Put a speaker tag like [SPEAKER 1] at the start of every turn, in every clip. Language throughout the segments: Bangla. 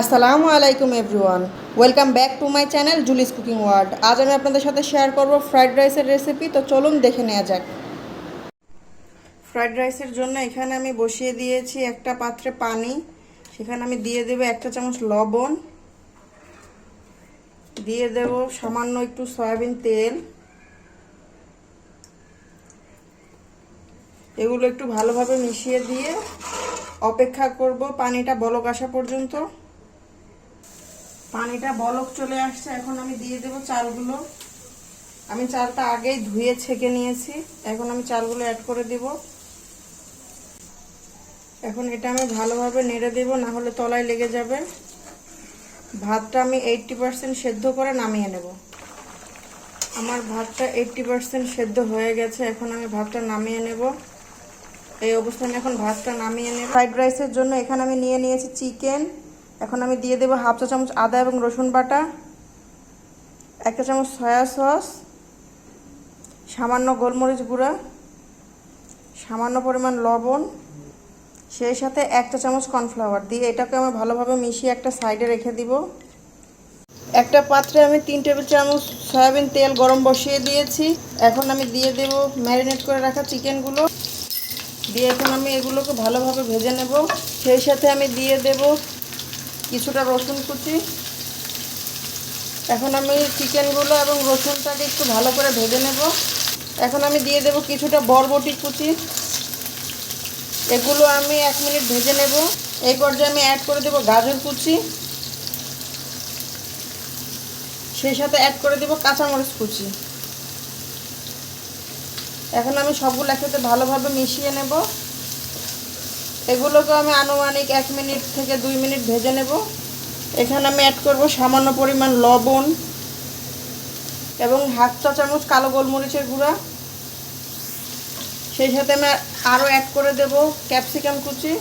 [SPEAKER 1] আসসালামু আলাইকুম everyone. Welcome back to my channel Julie's cooking world. আজ আমি আপনাদের সাথে শেয়ার করব ফ্রাইড রাইসের রেসিপি, তো চলুন দেখে নেওয়া যাক। ফ্রাইড রাইসের জন্য এখানে আমি বসিয়ে দিয়েছি একটা পাত্রে পানি, সেখানে আমি দিয়ে দেব একটা চামচ লবণ, দিয়ে দেব সামান্য একটু সয়াবিন তেল। এগুলো একটু ভালোভাবে মিশিয়ে দিয়ে অপেক্ষা করব পানিটা বলক আসা পর্যন্ত। পানিটা বলক চলে আসছে, এখন আমি দিয়ে দেব চালগুলো। আমি চালটা আগেই ধুয়ে ছেঁকে নিয়েছি, এখন আমি চালগুলো অ্যাড করে দিব। এখন এটা আমি ভালোভাবে নেড়ে দেব, না হলে তলায় লেগে যাবে। ভাতটা আমি এইটটি পারসেন্ট সেদ্ধ করে নামিয়ে নেব। আমার ভাতটা এইটটি পারসেন্ট সেদ্ধ হয়ে গেছে, এখন আমি ভাতটা নামিয়ে নেব। এই অবস্থানে এখন ভাতটা নামিয়ে নেব। ফ্রাইড রাইসের জন্য এখানে আমি নিয়ে নিয়েছি চিকেন। এখন আমি দিয়ে দেবো হাফ চা চামচ আদা এবং রসুন বাটা একটা চামচ সয়া সস, সামান্য গোলমরিচ গুঁড়া, সামান্য পরিমাণ লবণ, সেই সাথে একটা চামচ কর্নফ্লাওয়ার। দিয়ে এটাকে আমি ভালোভাবে মিশিয়ে একটা সাইডে রেখে দিব। একটা পাত্রে আমি তিন টেবিল চামচ সয়াবিন তেল গরম বসিয়ে দিয়েছি। এখন আমি দিয়ে দেব ম্যারিনেট করে রাখা চিকেনগুলো। দিয়ে এখন আমি এগুলোকে ভালোভাবে ভেজে নেব। সেই সাথে আমি দিয়ে দেব কিছুটা রসুন কুচি। এখন আমি চিকেনগুলো এবং রসুনটাকে একটু ভালো করে ভেজে নেব। এখন আমি দিয়ে দেব কিছুটা বরবটি কুচি। এগুলো আমি এক মিনিট ভেজে নেব। এই পর্যায়ে আমি অ্যাড করে দেব গাজর কুচি। সেই সাথে অ্যাড করে দেব কাঁচামরিচ কুচি। এখন আমি সবগুলো একসাথে ভালোভাবে মিশিয়ে নেব। এগুলোকে আমি আনুমানিক এক মিনিট থেকে দুই মিনিট ভেজে নেব। এখানে আমি অ্যাড করব সামান্য পরিমাণ লবণ এবং হাফ চা চামচ কালো গোলমরিচের গুঁড়া। সেই সাথে আমি আরও অ্যাড করে দেব ক্যাপসিকাম কুচি।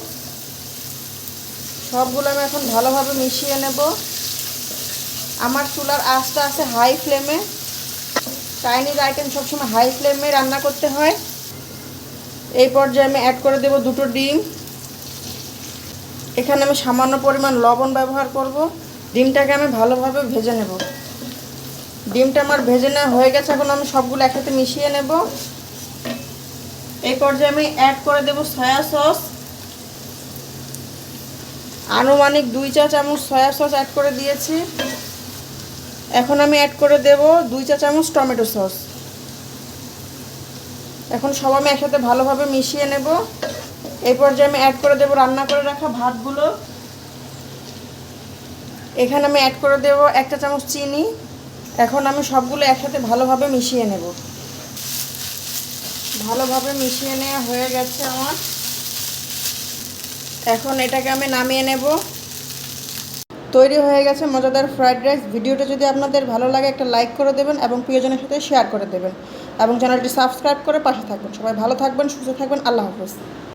[SPEAKER 1] সবগুলো আমি এখন ভালোভাবে মিশিয়ে নেব। আমার চুলার আঁচটা আছে হাই ফ্লেমে চাইনিজ আইটেম সবসময় হাই ফ্লেমে রান্না করতে হয়। এই পর্যায়ে আমি অ্যাড করে দেব দুটো ডিম। এখানে আমি সামান্য পরিমাণ লবণ ব্যবহার করব। ডিমটাকে আমি ভালোভাবে ভেজে নেব। ডিমটা আমার ভেজে নেওয়া হয়ে গেছে, এখন আমি সবগুলো একসাথে মিশিয়ে নেব। এই পর্যায়ে আমি অ্যাড করে দেব সয়া সস আনুমানিক দুই চা চামচ সয়া সস অ্যাড করে দিয়েছি। এখন আমি অ্যাড করে দেব দুই চা চামচ টমেটো সস এখন সব আমি একসাথে ভালোভাবে মিশিয়ে নেব। এই পর্যায়ে আমি অ্যাড করে দেব, রান্না করে রাখা ভাতগুলো। এখানে আমি অ্যাড করে দেব একটা চামচ চিনি। এখন আমি সবগুলো একসাথে ভালোভাবে মিশিয়ে নেব। ভালোভাবে মিশিয়ে নেওয়া হয়ে গেছে আমার। এখন এটাকে আমি নামিয়ে নেব। তৈরি হয়ে গেছে মজাদার ফ্রাইড রাইস। ভিডিওটা যদি আপনাদের ভালো লাগে, একটা লাইক করে দেবেন এবং প্রিয়জনের সাথে শেয়ার করে দেবেন। এবং চ্যানেলটি সাবস্ক্রাইব করে পাশে থাকবেন। সবাই ভালো থাকবেন, সুস্থ থাকবেন। আল্লাহ হাফেজ।